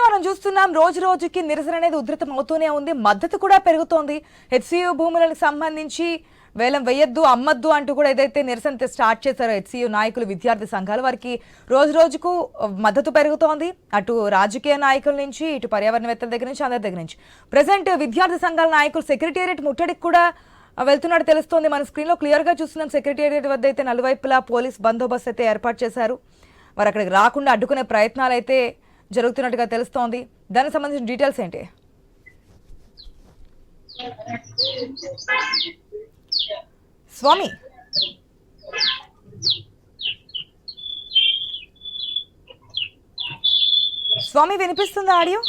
కానీ మనం చూస్తున్నాం రోజు రోజుకి నిరసన అనేది ఉధృతం అవుతూనే ఉంది మద్దతు కూడా పెరుగుతోంది. హెచ్సియు భూములకు సంబంధించి వేలం వేయొద్దు అమ్మద్దు అంటూ కూడా ఏదైతే నిరసన స్టార్ట్ చేశారో హెచ్సియు నాయకులు విద్యార్థి సంఘాలు వారికి రోజు రోజుకు మద్దతు పెరుగుతోంది. అటు రాజకీయ నాయకుల నుంచి ఇటు పర్యావరణవేత్తల దగ్గర నుంచి అందరి దగ్గర నుంచి. ప్రజెంట్ విద్యార్థి సంఘాల నాయకులు సెక్రటేరియట్ ముట్టడికి కూడా వెళ్తున్నట్టు తెలుస్తోంది. మన స్క్రీన్లో క్లియర్గా చూస్తున్నాం సెక్రటేరియట్ వద్ద అయితే నలువైపులా పోలీస్ బందోబస్తు అయితే ఏర్పాటు చేశారు. వారు అక్కడికి రాకుండా అడ్డుకునే ప్రయత్నాలు అయితే జరుగుతున్నట్టుగా తెలుస్తోంది. దానికి సంబంధించిన డీటెయిల్స్ ఏంటి? స్వామి. స్వామి వినిపిస్తుందా ఆడియో?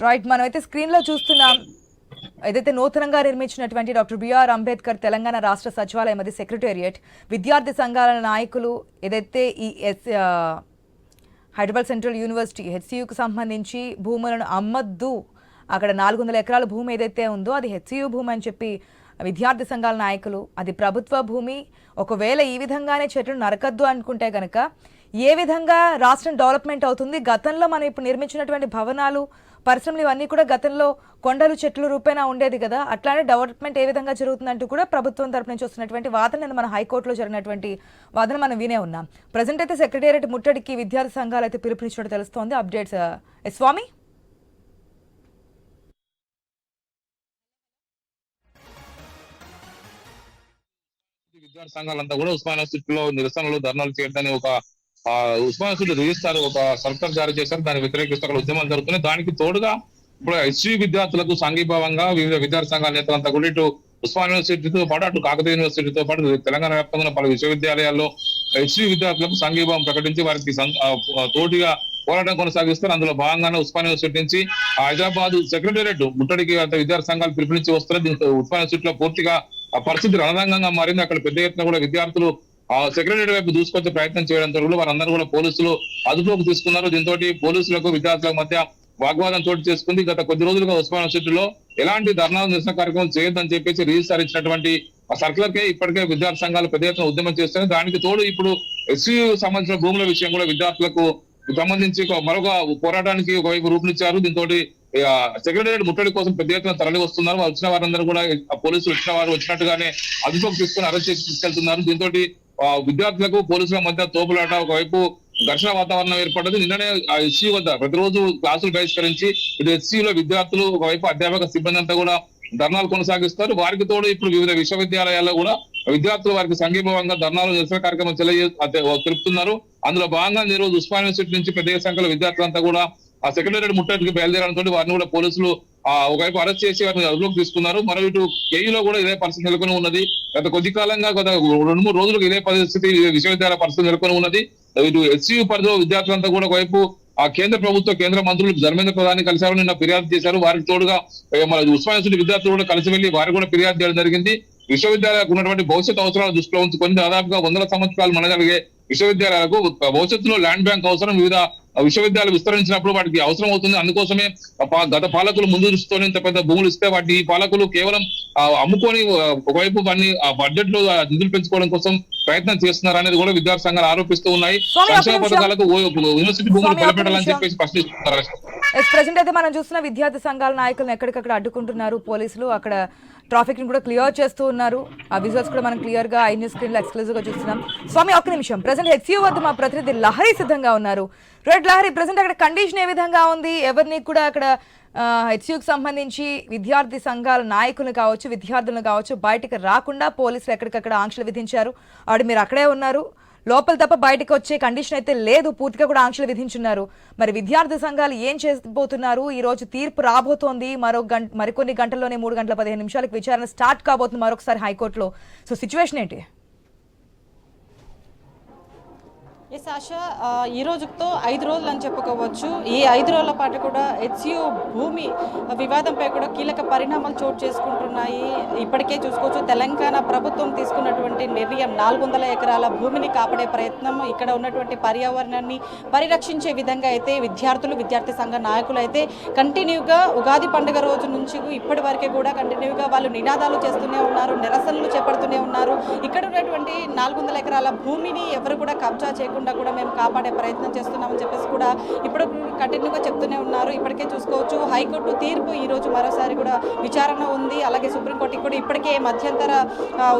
రైట్ మనమైతే స్క్రీన్లో చూస్తున్నాం. ఏదైతే నూతనంగా నిర్మించినటువంటి డాక్టర్ బిఆర్ అంబేద్కర్ తెలంగాణ రాష్ట్ర సచివాలయం అది సెక్రటేరియట్ విద్యార్థి సంఘాల నాయకులు ఏదైతే ఈ ఎస్ హైదరాబాద్ సెంట్రల్ యూనివర్సిటీ హెచ్సియుకు సంబంధించి భూములను అమ్మద్దు. అక్కడ నాలుగు వందల ఎకరాల భూమి ఏదైతే ఉందో అది హెచ్సియు భూమి అని చెప్పి విద్యార్థి సంఘాల నాయకులు అది ప్రభుత్వ భూమి. ఒకవేళ ఈ విధంగానే చెట్లు నరకద్దు అనుకుంటే కనుక ఏ విధంగా రాష్ట్రం డెవలప్మెంట్ అవుతుంది? గతంలో మనం ఇప్పుడు నిర్మించినటువంటి భవనాలు పరిశ్రమలు ఇవన్నీ కూడా గతంలో కొండలు చెట్లు రూపేణా ఉండేది కదా. అట్లానే డెవలప్మెంట్ ఏ విధంగా జరుగుతుందంటూ కూడా ప్రభుత్వం తరపు నుంచి వస్తున్నటువంటి వాదన మన హైకోర్టులో జరిగినటువంటి వాదన మనం వినే ఉన్నాం. ప్రజెంట్ అయితే సెక్రటేరియట్ ముట్టడికి విద్యార్థి సంఘాలు అయితే పిలుపునిచ్చినట్టు తెలుస్తోంది. Updates uh, Swamy? విద్యార్థి సంఘాలంతా కూడా ఉస్మానియా యూనివర్సిటీలో నిరసనలు ధర్నాలు చేయడానికి ఒక ఆ, ఉస్మాన్ రిజిస్టార్ ఒక సర్కార్ జారీ చేశారు. దాన్ని వ్యతిరేకిస్తూ అక్కడ ఉద్యమాలు జరుగుతున్నాయి. దానికి తోడుగా ఇప్పుడు హెచ్సి విద్యార్థులకు సంఘీభావంగా వివిధ విద్యార్థి సంఘాల నేతలంతా కూడా ఇటు ఉస్మాన్ యూనివర్సిటీతో పాటు అటు కాకతీయ యూనివర్సిటీతో పాటు తెలంగాణ వ్యాప్తంగా పలు విశ్వవిద్యాలయాల్లో హెచ్సి విద్యార్థులకు సంఘీభావం ప్రకటించి వారికి తోటిగా పోరాటం కొనసాగిస్తారు. అందులో భాగంగానే ఉస్మాన్ యూనివర్సిటీ నుంచి హైదరాబాద్ సెక్రటేరియట్ ముట్టడికి విద్యార్థి సంఘాలు పిలుపునిచ్చి వస్తున్నారు. దీంతో ఉస్మాన్ యూనివర్సిటీలో పూర్తిగా ఆ పరిస్థితి రణరంగంగా మారింది. అక్కడ పెద్ద ఎత్తున కూడా విద్యార్థులు ఆ సెక్రటరీ వైపు దూసుకొచ్చే ప్రయత్నం చేయడంతో కూడా వారందరూ కూడా పోలీసులు అదుపులోకి తీసుకున్నారు. దీంతో పోలీసులకు విద్యార్థులకు మధ్య వాగ్వాదం చోటు చేసుకుంది. గత కొద్ది రోజులుగా ఉస్మాన్ యూనివర్సిటీలో ఎలాంటి ధర్నా నిరసన కార్యక్రమం చేయొద్దని చెప్పేసి రిజిస్టార్ ఇచ్చినటువంటి ఆ సర్కులర్ కే ఇప్పటికే విద్యార్థి సంఘాలు పెద్ద ఎత్తున ఉద్యమం చేస్తున్నాయి. దానికి తోడు ఇప్పుడు ఎస్సీ సంబంధించిన భూముల విషయం కూడా విద్యార్థులకు సంబంధించి మరొక పోరాటానికి ఒకవైపు రూపునిచ్చారు. దీంతో సెక్రటరీ ముట్టడి కోసం పెద్ద ఎత్తున తరలి వస్తున్నారు. వచ్చిన వారందరూ కూడా పోలీసులు వచ్చిన వారు వచ్చినట్టుగానే అదుపులోకి తీసుకుని అరెస్ట్ చేసి తీసుకెళ్తున్నారు. దీంతో విద్యార్థులకు పోలీసుల మధ్య తోపులాట ఒకవైపు ఘర్షణ వాతావరణం ఏర్పడ్డది. నిన్ననే ఆ ఎస్సీ వద్ద ప్రతిరోజు క్లాసులు బహిష్కరించి ఇటు ఎస్సీలో లో విద్యార్థులు ఒకవైపు అధ్యాపక సిబ్బంది అంతా కూడా ధర్నాలు కొనసాగిస్తారు. వారికి తోడు ఇప్పుడు వివిధ విశ్వవిద్యాలయాల్లో కూడా విద్యార్థులు వారికి సంఘీభావంగా ధర్నాలు నిరసన కార్యక్రమం తెలియ తెలుపుతున్నారు. అందులో భాగంగా ఈ రోజు ఉస్మాన్ యూనివర్సిటీ నుంచి పెద్ద సంఖ్యలో విద్యార్థులంతా కూడా ఆ సెక్రటరీ ముట్టడికి బయలుదేరడంతో వారిని కూడా పోలీసులు ఆ ఒకవైపు అరెస్ట్ చేసి వారిని అదుపులోకి తీసుకున్నారు. మరో ఇటు కేయూలో కూడా ఇదే పరిస్థితి నెలకొని ఉన్నది. గత కొద్ది కాలంగా గత రెండు మూడు రోజులకు ఇదే పరిస్థితి విశ్వవిద్యాలయ పరిస్థితి నెలకొని ఉన్నది. ఇటు ఎస్సీ పరిధిలో విద్యార్థులంతా కూడా ఒకవైపు ఆ కేంద్ర ప్రభుత్వ కేంద్ర మంత్రులు ధర్మేంద్ర ప్రధాని కలిశారు నిన్న ఫిర్యాదు చేశారు. వారికి తోడుగా మన ఉస్మాన్ యూనివర్సిటీ విద్యార్థులు కూడా కలిసి వెళ్ళి వారు కూడా ఫిర్యాదు చేయడం జరిగింది. విశ్వవిద్యాలయాలకు ఉన్నటువంటి భవిష్యత్ అవసరాలు దృష్టిలో ఉంచుకొని దాదాపుగా వందల సంవత్సరాలు మనగలిగే విశ్వవిద్యాలయాలకు భవిష్యత్తులో ల్యాండ్ బ్యాంక్ అవసరం. వివిధ విశ్వవిద్యాలయాలు విస్తరించినప్పుడు వాటికి అవసరం అవుతుంది అందుకోసమే గత పాలకులు ముందు దృష్టితో ఇంత పెద్ద భూములు ఇస్తే వాటిని ఈ పాలకులు కేవలం అమ్ముకొని ఒకవైపు వాటిని ఆ బడ్జెట్లో నిధులు పెంచుకోవడం కోసం ప్రయత్నం చేస్తున్నారు అనేది కూడా విద్యార్థి సంఘాలు ఆరోపిస్తూ ఉన్నాయి సంక్షేమ. పథకాలకు యూనివర్సిటీ భూములు బలపెట్టాలని. చెప్పేసి ప్రశ్నిస్తున్నారు ప్రజెంట్ అయితే మనం చూస్తున్న విద్యార్థి సంఘాల నాయకులను ఎక్కడికక్కడ అడ్డుకుంటున్నారు పోలీసులు అక్కడ ట్రాఫిక్ని కూడా క్లియర్ చేస్తూ ఉన్నారు. ఆ విజువల్స్ కూడా మనం క్లియర్గా ఐ న్యూస్ స్క్రీన్లో ఎక్స్క్లూజివ్గా చూస్తున్నాం. స్వామి ఒక్క నిమిషం. ప్రజెంట్ హెచ్యూ వద్ద మా ప్రతినిధి లహరి సిద్ధంగా ఉన్నారు. రెడ్ లహరి ప్రజెంట్ అక్కడ కండిషన్ ఏ విధంగా ఉంది? ఎవరిని కూడా అక్కడ హెచ్యూకి సంబంధించి విద్యార్థి సంఘాల నాయకులు కావచ్చు విద్యార్థులను కావచ్చు బయటకు రాకుండా పోలీసులు ఎక్కడికక్కడ ఆంక్షలు విధించారు. ఆవిడ మీరు అక్కడే ఉన్నారు. లోపల తప్ప బయటకు వచ్చే కండిషన్ అయితే లేదు. పూర్తిగా కూడా ఆంక్షలు విధించున్నారు. మరి విద్యార్థి సంఘాలు ఏం చేయబోతున్నారు? ఈ రోజు తీర్పు రాబోతోంది. మరో గంట మరికొన్ని గంటల్లోనే మూడు గంటల పదిహేను నిమిషాలకు విచారణ స్టార్ట్ కాబోతుంది మరొకసారి హైకోర్టులో. సో సిచ్యువేషన్ ఏంటి? ఎస్ ఆశ ఈ రోజుతో ఐదు రోజులు అని చెప్పుకోవచ్చు. ఈ ఐదు రోజుల పాటు కూడా హెచ్యు భూమి వివాదంపై కూడా కీలక పరిణామాలు చోటు చేసుకుంటున్నాయి. ఇప్పటికే చూసుకోవచ్చు తెలంగాణ ప్రభుత్వం తీసుకున్నటువంటి నిర్ణయం నాలుగు వందల ఎకరాల భూమిని కాపాడే ప్రయత్నం ఇక్కడ ఉన్నటువంటి పర్యావరణాన్ని పరిరక్షించే విధంగా అయితే విద్యార్థులు విద్యార్థి సంఘ నాయకులు అయితే కంటిన్యూగా ఉగాది పండుగ రోజు నుంచి ఇప్పటి వరకే కూడా కంటిన్యూగా వాళ్ళు నినాదాలు చేస్తూనే ఉన్నారు నిరసనలు చేపడుతూనే ఉన్నారు. ఇక్కడ ఉన్నటువంటి నాలుగు వందల ఎకరాల భూమిని ఎవరు కూడా కబ్జా చేయకుండా కూడా మేము కాపాడే ప్రయత్నం చేస్తున్నామని చెప్పేసి కూడా ఇప్పుడు కఠినంగా చెప్తూనే ఉన్నారు. ఇప్పటికే చూసుకోవచ్చు. హైకోర్టు తీర్పు ఈ రోజు మరోసారి కూడా విచారణ ఉంది. అలాగే సుప్రీంకోర్టుకి కూడా ఇప్పటికే మధ్యంతర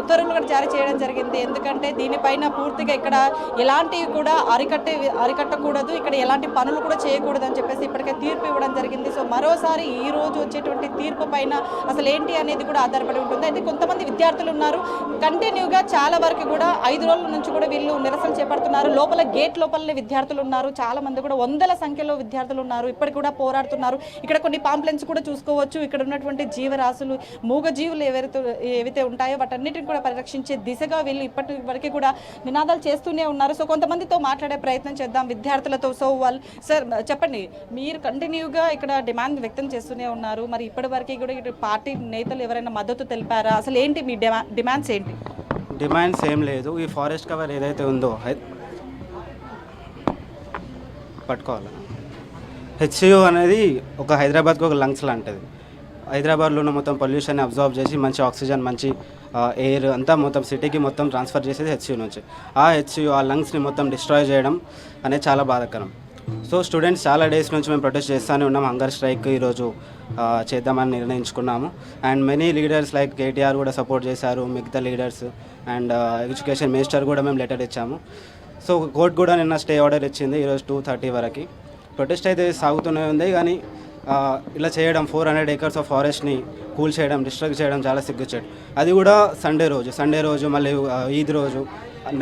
ఉత్తర్వులు కూడా జారీ చేయడం జరిగింది. ఎందుకంటే దీనిపైన పూర్తిగా ఇక్కడ ఎలాంటివి కూడా అరికట్టే అరికట్టకూడదు. ఇక్కడ ఎలాంటి పనులు కూడా చేయకూడదు అని చెప్పేసి ఇప్పటికే తీర్పు ఇవ్వడం జరిగింది. సో మరోసారి ఈ రోజు వచ్చేటువంటి తీర్పు పైన అసలు ఏంటి అనేది కూడా ఆధారపడి ఉంటుంది. అయితే కొంతమంది విద్యార్థులు ఉన్నారు. కంటిన్యూగా చాలా వరకు కూడా ఐదు రోజుల నుంచి కూడా వీళ్ళు నిరసన చేపడుతున్నారు. లోపల గేట్ లోపలనే విద్యార్థులు ఉన్నారు. చాలా మంది కూడా వందల సంఖ్యలో విద్యార్థులు ఉన్నారు. ఇప్పటికి కూడా పోరాడుతున్నారు. ఇక్కడ కొన్ని పాంప్లెన్స్ కూడా చూసుకోవచ్చు. ఇక్కడ ఉన్నటువంటి జీవరాశులు మూగ జీవులు ఎవరైతే ఏవైతే ఉంటాయో వాటన్నిటిని కూడా పరిరక్షించే దిశగా వీళ్ళు ఇప్పటి వరకు కూడా నినాదాలు చేస్తూనే ఉన్నారు. సో కొంతమందితో మాట్లాడే ప్రయత్నం చేద్దాం విద్యార్థులతో. సో వాళ్ళు సార్ చెప్పండి. మీరు కంటిన్యూగా ఇక్కడ డిమాండ్ వ్యక్తం చేస్తూనే ఉన్నారు. మరి ఇప్పటి వరకు కూడా ఇటు పార్టీ నేతలు ఎవరైనా మద్దతు తెలిపారా? అసలు ఏంటి మీ డిమా డిమాండ్స్ ఏంటి? డిమాండ్స్ ఏం లేదు. ఈ ఫారెస్ట్ కవర్ ఏదైతే ఉందో పట్టుకోవాలి. హెచ్సియు అనేది ఒక హైదరాబాద్కి ఒక లంగ్స్ లాంటిది. హైదరాబాద్లో ఉన్న మొత్తం పొల్యూషన్ అబ్జర్వ్ చేసి మంచి ఆక్సిజన్ మంచి ఎయిర్ అంతా మొత్తం సిటీకి మొత్తం ట్రాన్స్ఫర్ చేసేది హెచ్సియు నుంచి. ఆ హెచ్సియు ఆ లంగ్స్ని మొత్తం డిస్ట్రాయ్ చేయడం అనేది చాలా బాధాకరం. సో స్టూడెంట్స్ చాలా డేస్ నుంచి మేము ప్రొటెస్ట్ చేస్తూనే ఉన్నాం. హంగర్ స్ట్రైక్ ఈరోజు చేద్దామని నిర్ణయించుకున్నాము. And many leaders like KTR కూడా సపోర్ట్ చేశారు మిగతా లీడర్స్ అండ్ ఎడ్యుకేషన్ మినిస్టర్ కూడా మేము లెటర్ ఇచ్చాము. సో కోర్టు కూడా నిన్న స్టే ఆర్డర్ ఇచ్చింది ఈరోజు టూ థర్టీ వరకు. ప్రొటెస్ట్ అయితే సాగుతూనే ఉంది కానీ ఇలా చేయడం ఫోర్ హండ్రెడ్ ఏకర్స్ ఆఫ్ ఫారెస్ట్ని కూల్ చేయడం డిస్ట్రక్ట్ చేయడం చాలా సిగ్గుచ్చాడు అది కూడా సండే రోజు. సండే రోజు మళ్ళీ ఈద్ రోజు.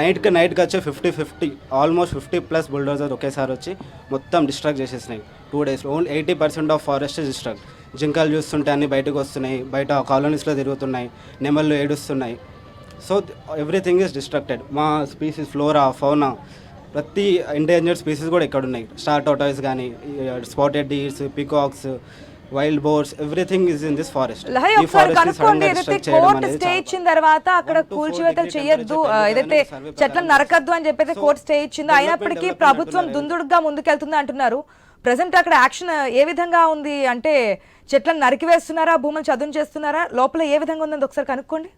నైట్కి నైట్కి వచ్చే fifty fifty almost fifty plus bulldozer ఒకేసారి వచ్చి మొత్తం డిస్ట్రాక్ట్ చేసేసినాయి. టూ డేస్లో only eighty percent of forest destruct జింకలు చూస్తుంటే అన్ని బయటకు వస్తున్నాయి. బయట కాలనీస్లో తిరుగుతున్నాయి. నెమళ్ళు ఏడుస్తున్నాయి. సో ఎవ్రీథింగ్ ఈస్ డిస్ట్రక్టెడ్ మా స్పీసీస్ ఫ్లోరా ఫౌనా ప్రతి ఎండేంజర్డ్ స్పీసీస్ కూడా ఇక్కడ ఉన్నాయి స్టార్ టోటాయిస్ కానీ spotted deers peacocks wild birds everything is in this forest ఏదైతే కోర్టు స్టే ఇచ్చిన తర్వాత అక్కడ కూల్చివేతలు చేయొద్దు. ఏదైతే చెట్లను నరకద్దు అని చెప్పైతే కోర్టు స్టే ఇచ్చిందో అయినప్పటికీ ప్రభుత్వం దుందుడుగా ముందుకెళ్తుంది అంటున్నారు. ప్రజెంట్ అక్కడ యాక్షన్ ఏ విధంగా ఉంది? అంటే చెట్లను నరికివేస్తున్నారా? భూములు చదును చేస్తున్నారా? లోపల ఏ విధంగా ఉందని ఒకసారి కనుక్కోండి.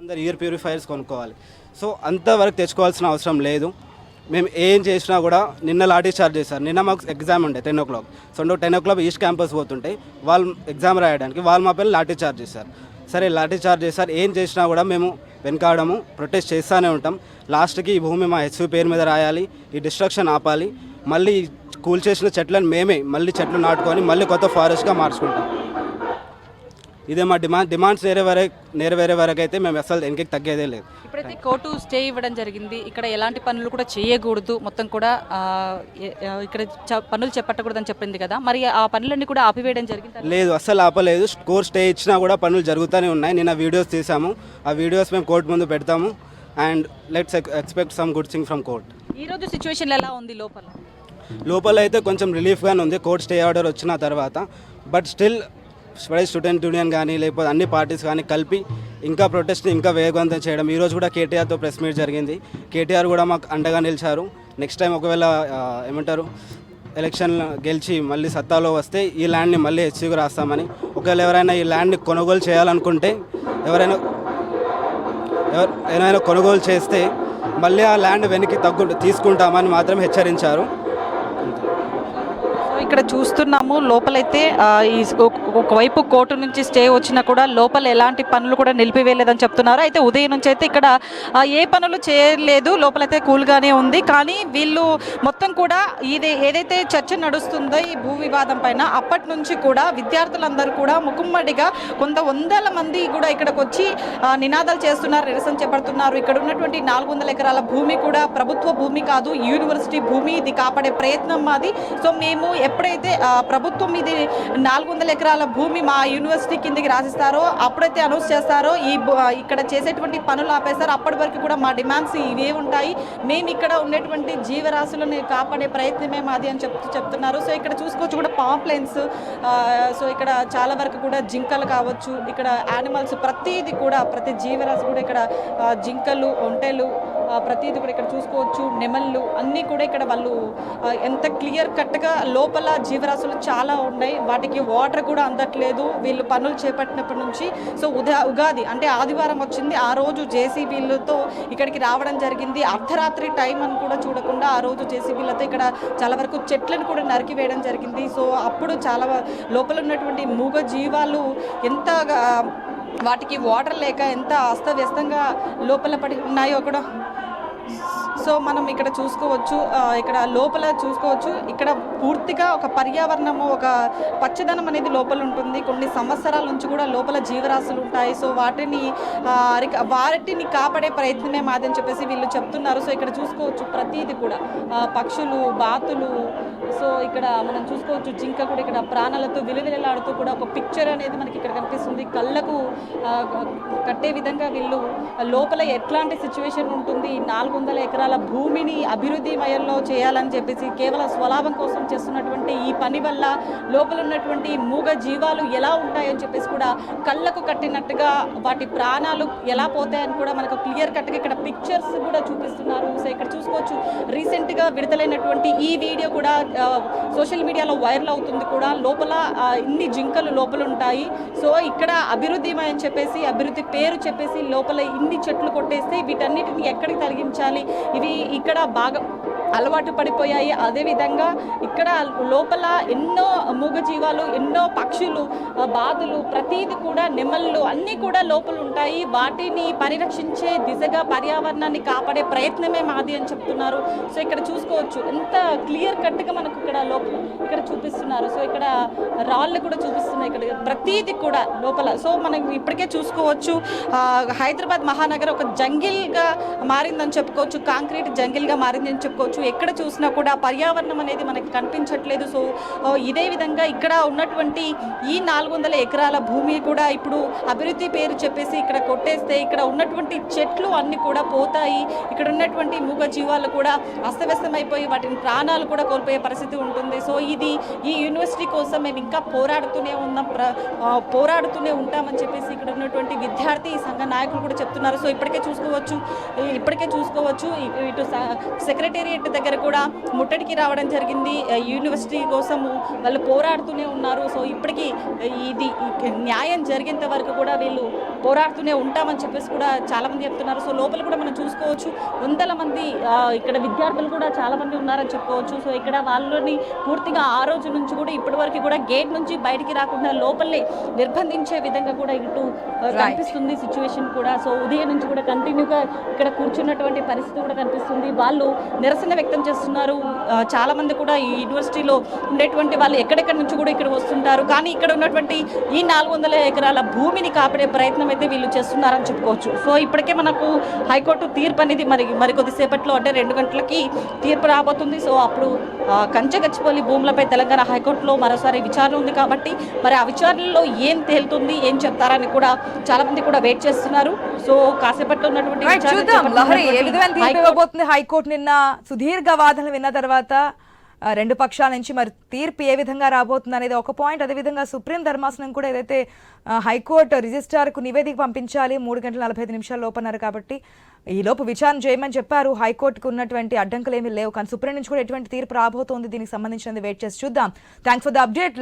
అందరు ఇయర్ ప్యూరిఫైయర్స్ కొనుక్కోవాలి. సో అంతవరకు తెచ్చుకోవాల్సిన అవసరం లేదు. మేము ఏం చేసినా కూడా నిన్న లాఠీ చార్జ్ చేశారు. నిన్న మాకు ఎగ్జామ్ ఉండే ten o'clock so ten o'clock east campus పోతుంటే వాళ్ళు ఎగ్జామ్ రాయడానికి వాళ్ళు మా పిల్లలు లాఠీ చార్జ్ చేశారు. సరే లాఠీ చార్జ్ చేశారు. ఏం చేసినా కూడా మేము వెనకాడము ప్రొటెస్ట్ చేస్తూనే ఉంటాం. లాస్ట్కి ఈ భూమి మా హెచ్యూ పేరు మీద రాయాలి. ఈ డిస్ట్రక్షన్ ఆపాలి. మళ్ళీ కూల్ చేసిన చెట్లను మేమే మళ్ళీ చెట్లు నాటుకొని మళ్ళీ కొత్త ఫారెస్ట్గా మార్చుకుంటాం. ఇదే మా డిమాండ్ డిమాండ్స్ నెరవేరే వరకు నెరవేరే వరకు అయితే మేము అసలు వెనక్కి తగ్గేదే లేదు. ఇప్పుడైతే కోర్టు స్టే ఇవ్వడం జరిగింది. ఇక్కడ ఎలాంటి పనులు కూడా చేయకూడదు. మొత్తం కూడా ఇక్కడ పనులు చేపట్టకూడదని చెప్పింది కదా. మరి ఆ పనులన్నీ కూడా ఆపివేయడం జరిగింది? లేదు అస్సలు ఆపలేదు. కోర్ట్ స్టే ఇచ్చినా కూడా పనులు జరుగుతూనే ఉన్నాయి. నిన్న వీడియోస్ తీసాము. ఆ వీడియోస్ మేము కోర్టు ముందు పెడతాము. And let's expect some good thing from court. ఈ రోజు సిచ్యువేషన్ ఎలా ఉంది లోపల? లోపల అయితే కొంచెం రిలీఫ్గానే ఉంది. కోర్ట్ స్టే ఆర్డర్ వచ్చిన తర్వాత. బట్ స్టిల్ స్టూడెంట్ యూనియన్ కానీ లేకపోతే అన్ని పార్టీస్ కానీ కలిపి ఇంకా ప్రొటెస్ట్ని ఇంకా వేగవంతం చేయడం. ఈరోజు కూడా కేటీఆర్తో ప్రెస్ మీట్ జరిగింది. కేటీఆర్ కూడా మాకు అండగా నిలిచారు. నెక్స్ట్ టైం ఒకవేళ ఏమంటారు ఎలక్షన్ గెలిచి మళ్ళీ సత్తాలో వస్తే ఈ ల్యాండ్ని మళ్ళీ హెచ్సీకి రాస్తామని. ఒకవేళ ఎవరైనా ఈ ల్యాండ్ని కొనుగోలు చేయాలనుకుంటే ఎవరైనా ఎవరు ఏమైనా కొనుగోలు చేస్తే మళ్ళీ ఆ ల్యాండ్ వెనక్కి తగ్గు తీసుకుంటామని మాత్రం హెచ్చరించారు. ఇక్కడ చూస్తున్నాము. లోపలైతే ఈ ఒక- ఒకవైపు కోర్టు నుంచి స్టే వచ్చినా కూడా లోపల ఎలాంటి పనులు కూడా నిలిపివేయలేదని చెప్తున్నారు. అయితే ఉదయం నుంచి అయితే ఇక్కడ ఏ పనులు చేయలేదు. లోపలైతే కూల్గానే ఉంది. కానీ వీళ్ళు మొత్తం కూడా ఇది ఏదైతే చర్చ నడుస్తుందో ఈ భూ వివాదం పైన అప్పటి నుంచి కూడా విద్యార్థులందరూ కూడా ముకుమ్మడిగా కొంత వందల మంది కూడా ఇక్కడికి వచ్చి నినాదాలు చేస్తున్నారు నిరసన చేపడుతున్నారు. ఇక్కడ ఉన్నటువంటి నాలుగు వందల ఎకరాల భూమి కూడా ప్రభుత్వ భూమి కాదు యూనివర్సిటీ భూమి. ఇది కాపాడే ప్రయత్నం మాది. సో మేము ఎప్పుడైతే ప్రభుత్వం ఇది నాలుగు వందల ఎకరాల భూమి మా యూనివర్సిటీ కిందకి రాసిస్తారో అప్పుడైతే అనౌన్స్ చేస్తారో ఈ ఇక్కడ చేసేటువంటి పనులు ఆపేస్తారు. అప్పటి వరకు కూడా మా డిమాండ్స్ ఇవే ఉంటాయి. మేము ఇక్కడ ఉండేటువంటి జీవరాశులను కాపాడే ప్రయత్నమే మాది అని చెప్తూ చెప్తున్నారు. సో ఇక్కడ చూసుకోవచ్చు కూడా పాంప్లైన్స్ సో ఇక్కడ చాలా వరకు కూడా జింకలు కావచ్చు ఇక్కడ యానిమల్స్ ప్రతిదీ కూడా ప్రతి జీవరాశి కూడా ఇక్కడ జింకలు ఒంటెలు ప్రతిదీ కూడా ఇక్కడ చూసుకోవచ్చు. నెమళ్ళు అన్నీ కూడా ఇక్కడ వాళ్ళు ఎంత క్లియర్ కట్గా లోపల జీవరాశులు చాలా ఉన్నాయి. వాటికి వాటర్ కూడా అందట్లేదు. వీళ్ళు పనులు చేపట్టినప్పటి నుంచి సో ఉదా ఉగాది అంటే ఆదివారం వచ్చింది. ఆ రోజు జేసీబీలతో ఇక్కడికి రావడం జరిగింది. అర్ధరాత్రి టైం అని కూడా చూడకుండా ఆ రోజు జేసీబీలతో ఇక్కడ చాలా వరకు చెట్లను కూడా నరికివేయడం జరిగింది. సో అప్పుడు చాలా లోపల ఉన్నటువంటి మూగ జీవాలు ఎంత వాటికి వాటర్ లేక ఎంత అస్తవ్యస్తంగా లోపల పడి ఉన్నాయో కూడా. సో మనం ఇక్కడ చూసుకోవచ్చు ఇక్కడ లోపల చూసుకోవచ్చు. ఇక్కడ పూర్తిగా ఒక పర్యావరణము ఒక పచ్చదనం అనేది లోపల ఉంటుంది. కొన్ని సంవత్సరాల నుంచి కూడా లోపల జీవరాశులు ఉంటాయి. సో వాటిని ఆ, వాటిని కాపాడే ప్రయత్నమే మాదని చెప్పేసి వీళ్ళు చెప్తున్నారు. సో ఇక్కడ చూసుకోవచ్చు ప్రతిదీ కూడా. పక్షులు బాతులు సో ఇక్కడ మనం చూసుకోవచ్చు జింక కూడా ఇక్కడ ప్రాణాలతో విలువిలలాడుతూ కూడా ఒక పిక్చర్ అనేది మనకి ఇక్కడ కనిపిస్తుంది. కళ్ళకు కట్టే విధంగా వీళ్ళు లోపల ఎట్లాంటి సిచ్యువేషన్ ఉంటుంది నాలుగు వందల ఎకరాల భూమిని అభివృద్ధి మయంలో చేయాలని చెప్పేసి కేవలం స్వలాభం కోసం చేస్తున్నటువంటి ఈ పని వల్ల లోపల ఉన్నటువంటి మూగ జీవాలు ఎలా ఉంటాయని చెప్పేసి కూడా కళ్ళకు కట్టినట్టుగా వాటి ప్రాణాలు ఎలా పోతాయని కూడా మనకు క్లియర్ కట్గా ఇక్కడ పిక్చర్స్ కూడా చూపిస్తున్నారు. సో ఇక్కడ చూసుకోవచ్చు రీసెంట్గా విడుదలైనటువంటి ఈ వీడియో కూడా సోషల్ మీడియాలో వైరల్ అవుతుంది కూడా. లోపల ఇన్ని జింకలు లోపల ఉంటాయి సో ఇక్కడ అభివృద్ధి అని చెప్పేసి అభివృద్ధి పేరు చెప్పేసి లోపల ఇన్ని చెట్లు కొట్టేస్తే వీటన్నిటిని ఎక్కడికి తరిగించాలి ఇవి ఇక్కడ బాగా అలవాటు పడిపోయాయి. అదేవిధంగా ఇక్కడ లోపల ఎన్నో మూగజీవాలు ఎన్నో పక్షులు బాధలు ప్రతీది కూడా నెమళ్ళు అన్నీ కూడా లోపల ఉంటాయి. వాటిని పరిరక్షించే దిశగా పర్యావరణాన్ని కాపాడే ప్రయత్నమే మాది అని చెప్తున్నారు. సో ఇక్కడ చూసుకోవచ్చు. ఎంత క్లియర్ కట్గా మనకు ఇక్కడ లోపల ఇక్కడ చూపిస్తున్నారు. సో ఇక్కడ రాళ్ళు కూడా చూపిస్తున్నాయి ఇక్కడ. ప్రతీది కూడా లోపల. సో మనం ఇప్పటికే చూసుకోవచ్చు. హైదరాబాద్ మహానగరం ఒక జంగిల్గా మారిందని చెప్పుకోవచ్చు. కాంక్రీట్ జంగిల్గా మారిందని చెప్పుకోవచ్చు. ఎక్కడ చూసినా కూడా పర్యావరణం అనేది మనకి కనిపించట్లేదు. సో ఇదే విధంగా ఇక్కడ ఉన్నటువంటి ఈ నాలుగు వందల ఎకరాల భూమి కూడా ఇప్పుడు అభివృద్ధి పేరు చెప్పేసి ఇక్కడ కొట్టేస్తే ఇక్కడ ఉన్నటువంటి చెట్లు అన్ని కూడా పోతాయి. ఇక్కడ ఉన్నటువంటి మూగ జీవాలు కూడా అస్తవ్యస్తమైపోయి వాటిని ప్రాణాలు కూడా కోల్పోయే పరిస్థితి ఉంటుంది. సో ఇది ఈ యూనివర్సిటీ కోసం మేము ఇంకా పోరాడుతూనే ఉన్నాం. ప్ర పోరాడుతూనే ఉంటామని చెప్పేసి ఇక్కడ ఉన్నటువంటి విద్యార్థి సంఘ నాయకులు కూడా చెప్తున్నారు. సో ఇప్పటికే చూసుకోవచ్చు ఇప్పటికే చూసుకోవచ్చు. ఇటు సెక్రటేరియట్ దగ్గర కూడా ముట్టడికి రావడం జరిగింది. యూనివర్సిటీ కోసము వాళ్ళు పోరాడుతూనే ఉన్నారు. సో ఇప్పటికీ ఇది న్యాయం జరిగేంత వరకు కూడా వీళ్ళు పోరాడుతూనే ఉంటామని చెప్పేసి కూడా చాలా మంది చెప్తున్నారు. సో లోపల కూడా మనం చూసుకోవచ్చు. వందల మంది ఇక్కడ విద్యార్థులు కూడా చాలా మంది ఉన్నారని చెప్పుకోవచ్చు. సో ఇక్కడ వాళ్ళని పూర్తిగా ఆ రోజు నుంచి కూడా ఇప్పటి వరకు కూడా గేట్ నుంచి బయటికి రాకుండా లోపలే నిర్బంధించే విధంగా కూడా ఇటు. కనిపిస్తుంది సిచ్యువేషన్ కూడా. సో ఉదయం నుంచి కూడా కంటిన్యూగా ఇక్కడ కూర్చున్నటువంటి పరిస్థితి కూడా కనిపిస్తుంది. వాళ్ళు నిరసన వ్యక్తం చేస్తున్నారు. ఆ, చాలా మంది కూడా ఈ యూనివర్సిటీలో ఉండేటువంటి వాళ్ళు ఎక్కడెక్కడి నుంచి కూడా ఇక్కడ వస్తుంటారు. కానీ ఇక్కడ ఉన్నటువంటి ఈ నాలుగు వందల ఎకరాల భూమిని కాపాడే ప్రయత్నం అయితే వీళ్ళు చేస్తున్నారని చెప్పుకోవచ్చు. సో ఇప్పటికే మనకు హైకోర్టు తీర్పు అనేది మరి మరి కొద్దిసేపట్లో అంటే రెండు గంటలకి తీర్పు రాబోతుంది. సో అప్పుడు కంచె గచ్చిపల్లి భూములపై తెలంగాణ హైకోర్టులో మరోసారి విచారణ ఉంది కాబట్టి మరి ఆ విచారణలో ఏం తేలుతుంది ఏం చెప్తారని కూడా చాలా మంది కూడా వెయిట్ చేస్తున్నారు. సో కాసేపట్లో ఉన్నటువంటి హైకోర్టు- నిన్న సుదీర్ఘ వాదనలు విన్న తర్వాత రెండు పక్షాల నుంచి మరి తీర్పు ఏ విధంగా రాబోతుంది అనేది ఒక పాయింట్. అదేవిధంగా సుప్రీం ధర్మాసనం కూడా ఏదైతే హైకోర్టు రిజిస్ట్రార్కు నివేదిక పంపించాలి మూడు గంటల నలభై ఐదు నిమిషాలు లోపన్నారు కాబట్టి ఈ లోపు విచారణ చేయమని చెప్పారు. హైకోర్టుకు ఉన్నటువంటి అడ్డంకులు ఏమీ లేవు. కానీ సుప్రీం నుంచి కూడా ఎటువంటి తీర్పు రాబోతోంది దీనికి సంబంధించినది వెయిట్ చేసి చూద్దాం. Thanks for the update.